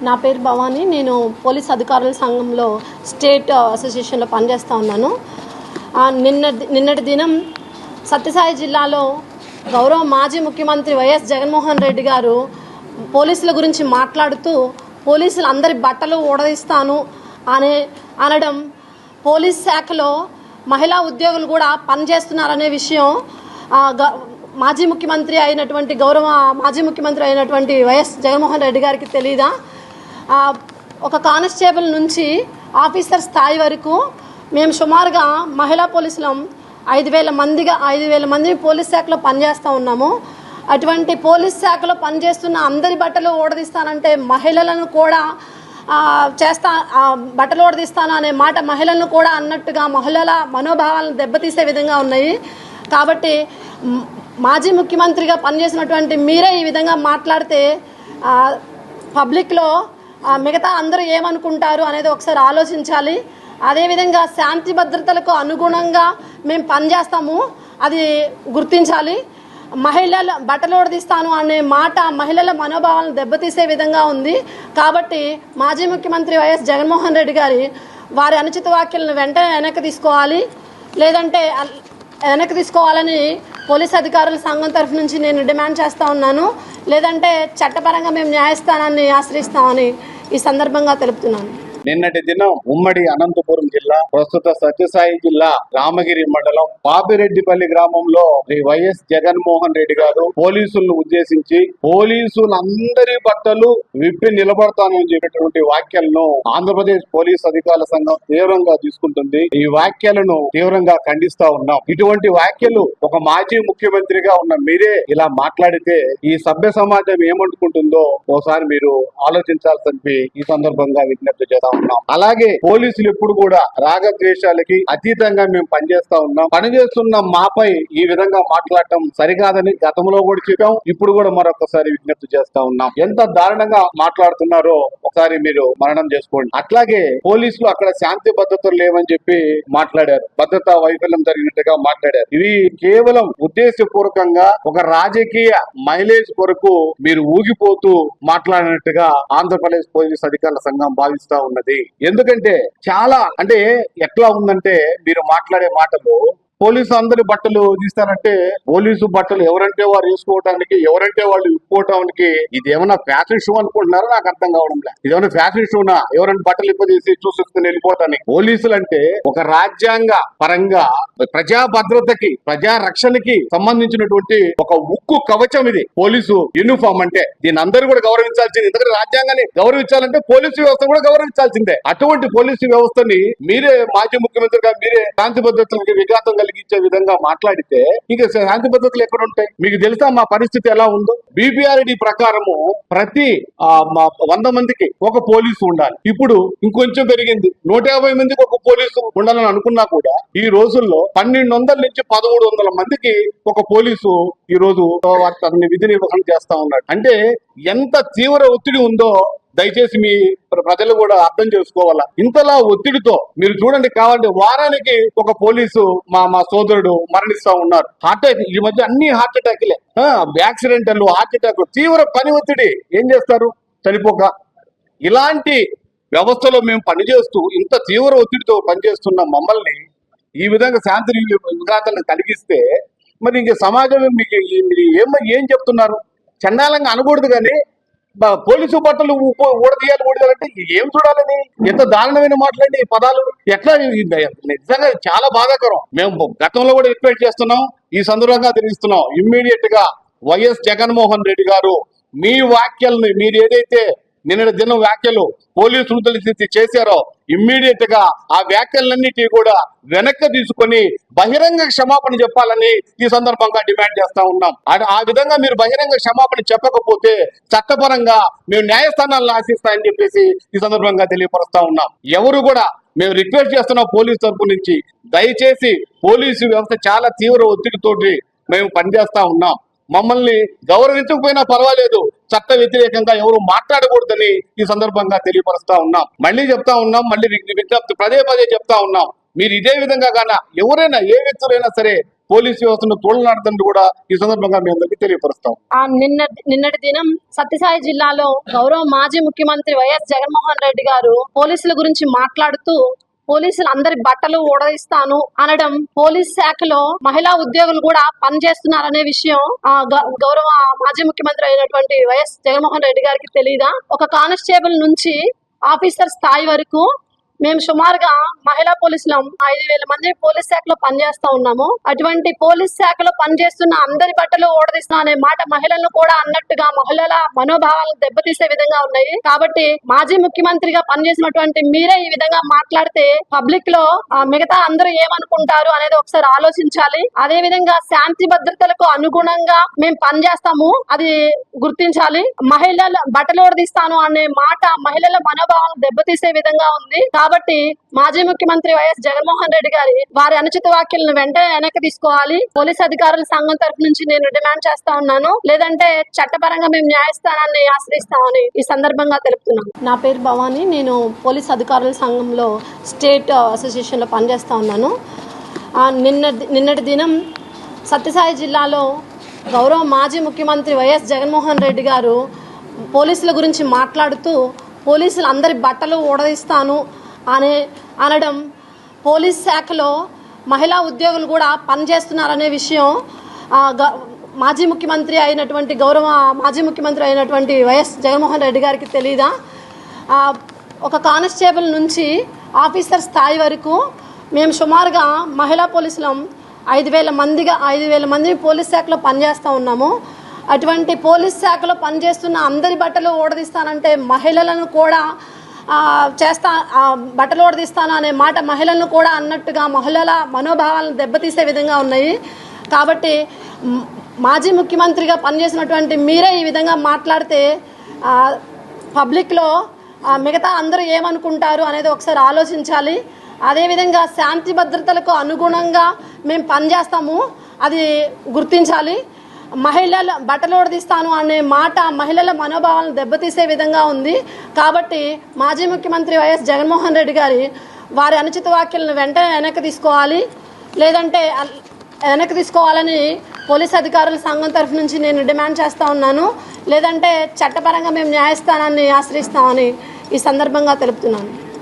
నా పేరు భవానీ. నేను పోలీస్ అధికారుల సంఘంలో స్టేట్ అసోసియేషన్లో పనిచేస్తూ ఉన్నాను. నిన్న నిన్నటి దినం సత్యసాయి జిల్లాలో గౌరవ మాజీ ముఖ్యమంత్రి వైఎస్ జగన్మోహన్ రెడ్డి గారు పోలీసుల గురించి మాట్లాడుతూ పోలీసులు అందరి బట్టలు ఊడదీస్తాను అనే అనడం పోలీస్ శాఖలో మహిళా ఉద్యోగులు కూడా పనిచేస్తున్నారనే విషయం గ- మాజీ ముఖ్యమంత్రి అయినటువంటి గౌరవ మాజీ ముఖ్యమంత్రి అయినటువంటి వైఎస్ జగన్మోహన్ రెడ్డి గారికి తెలీదా? ఒక కానిస్టేబుల్ నుంచి ఆఫీసర్ స్థాయి వరకు మేము సుమారుగా మహిళా పోలీసులం ఐదు వేల మందిగా ఐదు వేల మంది పోలీస్ శాఖలో పనిచేస్తూ ఉన్నాము. అటువంటి పోలీస్ శాఖలో పనిచేస్తున్న అందరి బట్టలు ఓడదీస్తానంటే మహిళలను కూడా చేస్తా బట్టలు ఓడదీస్తాను అనే మాట మహిళలను కూడా అన్నట్టుగా మహిళల మనోభావాలను దెబ్బతీసే విధంగా ఉన్నాయి. కాబట్టి మాజీ ముఖ్యమంత్రిగా పనిచేసినటువంటి మీరే ఈ విధంగా మాట్లాడితే పబ్లిక్లో మిగతా అందరూ ఏమనుకుంటారు అనేది ఒకసారి ఆలోచించాలి. అదేవిధంగా శాంతి భద్రతలకు అనుగుణంగా మేము పనిచేస్తాము. అది గుర్తించాలి. మహిళల బట్టలు తీస్తాను అనే మాట మహిళల మనోభావాలను దెబ్బతీసే విధంగా ఉంది. కాబట్టి మాజీ ముఖ్యమంత్రి వైఎస్ జగన్మోహన్ రెడ్డి గారి వారి అనుచిత వ్యాఖ్యలను వెంటనే వెనక్కి తీసుకోవాలి. లేదంటే వెనక్కి తీసుకోవాలని పోలీస్ అధికారుల సంఘం తరఫు నుంచి నేను డిమాండ్ చేస్తూ ఉన్నాను. లేదంటే చట్టపరంగా మేము న్యాయస్థానాన్ని ఆశ్రయిస్తామని ఈ సందర్భంగా తెలుపుతున్నాను. నిన్నటి దినం ఉమ్మడి అనంతపురం జిల్లా ప్రస్తుత సత్యసాయి జిల్లా రామగిరి మండలం పాపిరెడ్డిపల్లి గ్రామంలో శ్రీ వైఎస్ జగన్మోహన్ రెడ్డి గారు పోలీసులను ఉద్దేశించి పోలీసులందరి బట్టలు విప్పి నిలబడతానని చెప్పేటువంటి వ్యాఖ్యలను ఆంధ్రప్రదేశ్ పోలీస్ అధికారుల సంఘం తీవ్రంగా తీసుకుంటుంది. ఈ వ్యాఖ్యలను తీవ్రంగా ఖండిస్తా ఉన్నాం. ఇటువంటి వ్యాఖ్యలు ఒక మాజీ ముఖ్యమంత్రిగా ఉన్న మీరే ఇలా మాట్లాడితే ఈ సభ్య సమాజం ఏమనుకుంటుందో ఓసారి మీరు ఆలోచించాల్సి ఈ సందర్భంగా విజ్ఞప్తి చేస్తాం ఉన్నాం. అలాగే పోలీసులు ఎప్పుడు కూడా రాగద్వేషాలకి అతీతంగా మేము పనిచేస్తా ఉన్నాం. పనిచేస్తున్న మాపై ఈ విధంగా మాట్లాడటం సరికాదని గతంలో కూడా చెప్పాం. ఇప్పుడు కూడా మరొకసారి విజ్ఞప్తి చేస్తా ఉన్నాం. ఎంత దారుణంగా మాట్లాడుతున్నారో ఒకసారి మీరు మరణం చేసుకోండి. అట్లాగే పోలీసులు అక్కడ శాంతి భద్రతలు లేవని చెప్పి మాట్లాడారు. భద్రతా వైఫల్యం జరిగినట్టుగా మాట్లాడారు. ఇవి కేవలం ఉద్దేశపూర్వకంగా ఒక రాజకీయ మైలేజ్ కొరకు మీరు ఊగిపోతూ మాట్లాడినట్టుగా ఆంధ్రప్రదేశ్ పోలీస్ అధికారుల సంఘం భావిస్తా ఉన్నది. ఎందుకంటే చాలా అంటే ఎట్లా ఉందంటే మీరు మాట్లాడే మాటలు పోలీసు అందరి బట్టలు తీస్తారంటే పోలీసు బట్టలు ఎవరంటే వారు వేసుకోవడానికి ఎవరంటే వాళ్ళు విప్పుకోవటానికి ఇది ఏమైనా ఫ్యాషన్ షో అనుకుంటున్నారో? నాకు అర్థం కావడం లేదు ఇది ఏమైనా ఫ్యాషన్ షోనా ఎవరైనా బట్టలు ఇప్పదీసి చూసుకుని వెళ్ళిపోవటానికి పోలీసులు అంటే ఒక రాజ్యాంగ పరంగా ప్రజా భద్రతకి ప్రజా రక్షణకి సంబంధించినటువంటి ఒక ఉక్కు కవచం ఇది. పోలీసు యూనిఫామ్ అంటే. దీని అందరూ కూడా గౌరవించాల్సింది. ఎందుకంటే రాజ్యాంగాన్ని గౌరవించాలంటే పోలీసు వ్యవస్థ కూడా గౌరవించాల్సిందే. అటువంటి పోలీసు వ్యవస్థని మీరే మాజీ ముఖ్యమంత్రిగా మీరే శాంతి భద్రతలకి విఘాతం కలిగించే విధంగా మాట్లాడితే ఇక శాంతి భద్రతలు ఎక్కడ ఉంటాయి? మీకు తెలుసా మా పరిస్థితి ఎలా ఉందో? బీపీఆర్డి ప్రకారము ప్రతి మా వంద మందికి ఒక పోలీసు ఉండాలి. ఇప్పుడు ఇంకొంచెం పెరిగింది. నూట యాభై మందికి ఒక పోలీసు ఉండాలని అనుకున్నా కూడా ఈ రోజుల్లో పన్నెండు వందల నుంచి పదమూడు వందల మందికి ఒక పోలీసు ఈ రోజు తన విధి నిర్వహణ చేస్తా ఉన్నాడు అంటే ఎంత తీవ్ర ఒత్తిడి ఉందో దయచేసి మీ ప్ర- ప్రజలు కూడా అర్థం చేసుకోవాలా? ఇంతలా ఒత్తిడితో మీరు చూడండి కావాలంటే వారానికి ఒక పోలీసు మా మా సోదరుడు మరణిస్తా ఉన్నారు. హార్ట్ అటాక్ ఈ మధ్య అన్ని హార్ట్ అటాక్లే యాక్సిడెంటల్ హార్ట్ అటాక్ తీవ్ర పని ఒత్తిడి. ఏం చేస్తారు? చనిపోక. ఇలాంటి వ్యవస్థలో మేము పనిచేస్తూ ఇంత తీవ్ర ఒత్తిడితో పనిచేస్తున్న మమ్మల్ని ఈ విధంగా శాంతి విఘాతాలను కలిగిస్తే మరి ఇంక సమాజం మీకు ఏం ఏం చెప్తున్నారు? చండాలంగా అనకూడదు కానీ పోలీసు బట్టలు ఊడదీయాలి ఊడదీయాలంటే ఏం చూడాలని ఎంత దారుణమైన మాట్లాడి ఈ పదాలు. ఎట్లా నిజంగా చాలా బాధాకరం. మేము గతంలో కూడా రిక్వెస్ట్ చేస్తున్నాం ఈ సందర్భంగా తెలియస్తున్నాం ఇమ్మీడియట్గా వైఎస్ జగన్మోహన్ రెడ్డి గారు మీ వ్యాఖ్యల్ని మీరు ఏదైతే నిన్నటి దినం వ్యాఖ్యలు పోలీసులు తెలిసి చేశారో ఇమ్మీడియట్గా ఆ వ్యాఖ్యలన్నిటి కూడా వెనక్కి తీసుకొని బహిరంగ క్షమాపణ చెప్పాలని ఈ సందర్భంగా డిమాండ్ చేస్తా ఉన్నాం. ఆ- ఆ విధంగా మీరు బహిరంగ క్షమాపణ చెప్పకపోతే చట్టపరంగా మేము న్యాయస్థానాలను ఆశిస్తాయని చెప్పేసి ఈ సందర్భంగా తెలియపరుస్తా ఉన్నాం. ఎవరు కూడా మేము రిక్వెస్ట్ చేస్తున్నాం పోలీస్ తరపు నుంచి. దయచేసి పోలీసు వ్యవస్థ చాలా తీవ్ర ఒత్తిడితోటి మేము పనిచేస్తా ఉన్నాం. మమ్మల్ని గౌరవించకపోయినా పర్వాలేదు. చట్ట వ్యతిరేకంగా ఎవరు మాట్లాడకూడదని ఈ సందర్భంగా తెలియపరుస్తా ఉన్నాం. మళ్ళీ చెప్తా ఉన్నాం మళ్ళీ విజ్ఞప్తి పదే పదే చెప్తా ఉన్నాం. మీరు ఇదే విధంగా గాన ఎవరైనా ఏ వ్యక్తులైనా సరే పోలీస్ వ్యవస్థను తోలనాడుతుంటూ కూడా ఈ సందర్భంగా మీ అందరికీ తెలియపరుస్తాం. ఆ నిన్న నిన్నటి దినం సత్యసాయి జిల్లాలో గౌరవ మాజీ ముఖ్యమంత్రి వైఎస్ జగన్మోహన్ రెడ్డి గారు పోలీసుల గురించి మాట్లాడుతూ పోలీసులు అందరి బట్టలు ఊడదీస్తాను అనడం పోలీస్ శాఖలో మహిళా ఉద్యోగులు కూడా పనిచేస్తున్నారనే విషయం ఆ గౌరవ మాజీ ముఖ్యమంత్రి అయినటువంటి వైఎస్ జగన్మోహన్ రెడ్డి గారికి తెలియదా ఒక కానిస్టేబుల్ నుంచి ఆఫీసర్ స్థాయి వరకు మేము సుమారుగా మహిళా పోలీసులం ఐదు వేల మంది పోలీస్ శాఖలో పనిచేస్తా ఉన్నాము. అటువంటి పోలీస్ శాఖలో పనిచేస్తున్న అందరి బట్టలు ఓడదీస్తున్నా అనే మాట మహిళలను కూడా అన్నట్టుగా మహిళల మనోభావాలను దెబ్బతీసే విధంగా ఉన్నాయి. కాబట్టి మాజీ ముఖ్యమంత్రిగా పనిచేసినటువంటి మీరే ఈ విధంగా మాట్లాడితే పబ్లిక్లో మిగతా అందరూ ఏమనుకుంటారు అనేది ఒకసారి ఆలోచించాలి. అదే విధంగా శాంతి భద్రతలకు అనుగుణంగా మేము పనిచేస్తాము. అది గుర్తించాలి. మహిళల బట్టలు ఓడదీస్తాను అనే మాట మహిళల మనోభావాలను దెబ్బతీసే విధంగా ఉంది. కాబట్టి మాజీ ముఖ్యమంత్రి వైఎస్ జగన్మోహన్ రెడ్డి గారి వారి అనుచిత వ్యాఖ్యలను వెంటనే వెనక్కి తీసుకోవాలి. పోలీస్ అధికారుల సంఘం తరఫు నుంచి నేను డిమాండ్ చేస్తా ఉన్నాను. లేదంటే చట్టపరంగా మేము న్యాయస్థానాన్ని ఆశ్రయిస్తామని ఈ సందర్భంగా తెలుపుతున్నాను. నా పేరు భవానీ. నేను పోలీస్ అధికారుల సంఘంలో స్టేట్ అసోసియేషన్లో పనిచేస్తా ఉన్నాను. నిన్న నిన్నటి దినం సత్యసాయి జిల్లాలో గౌరవ మాజీ ముఖ్యమంత్రి వైఎస్ జగన్మోహన్ రెడ్డి గారు పోలీసుల గురించి మాట్లాడుతూ పోలీసులు అందరి బట్టలు ఊడదీస్తాను. అనే అనడం పోలీస్ శాఖలో మహిళా ఉద్యోగులు కూడా పనిచేస్తున్నారనే విషయం గ- మాజీ ముఖ్యమంత్రి అయినటువంటి గౌరవ మాజీ ముఖ్యమంత్రి అయినటువంటి వైఎస్ జగన్మోహన్ రెడ్డి గారికి తెలీదా? ఒక కానిస్టేబుల్ నుంచి ఆఫీసర్ స్థాయి వరకు మేము సుమారుగా మహిళా పోలీసులం ఐదు వేల మందిగా ఐదు వేల మంది పోలీస్ శాఖలో పనిచేస్తూ ఉన్నాము. అటువంటి పోలీస్ శాఖలో పనిచేస్తున్న అందరి బట్టలు ఓడదీస్తానంటే మహిళలను కూడా చేస్తా బట్టలు ఓడదీస్తాను అనే మాట మహిళలను కూడా అన్నట్టుగా మహిళల మనోభావాలను దెబ్బతీసే విధంగా ఉన్నాయి. కాబట్టి మాజీ ముఖ్యమంత్రిగా పనిచేసినటువంటి మీరే ఈ విధంగా మాట్లాడితే పబ్లిక్లో మిగతా అందరూ ఏమనుకుంటారు అనేది ఒకసారి ఆలోచించాలి. అదేవిధంగా శాంతి భద్రతలకు అనుగుణంగా మేము పనిచేస్తాము. అది గుర్తించాలి. మహిళల బట్టలు ఓడదీస్తాను అనే మాట మహిళల మనోభావాలను దెబ్బతీసే విధంగా ఉంది. కాబట్టి మాజీ ముఖ్యమంత్రి వైఎస్ జగన్మోహన్ రెడ్డి గారి వారి అనుచిత వ్యాఖ్యలను వెంటనే వెనక్కి తీసుకోవాలి. లేదంటే వెనక్కి తీసుకోవాలని పోలీస్ అధికారుల సంఘం తరఫు నుంచి నేను డిమాండ్ చేస్తా ఉన్నాను. లేదంటే చట్టపరంగా మేము న్యాయస్థానాన్ని ఆశ్రయిస్తామని ఈ సందర్భంగా తెలుపుతున్నాను.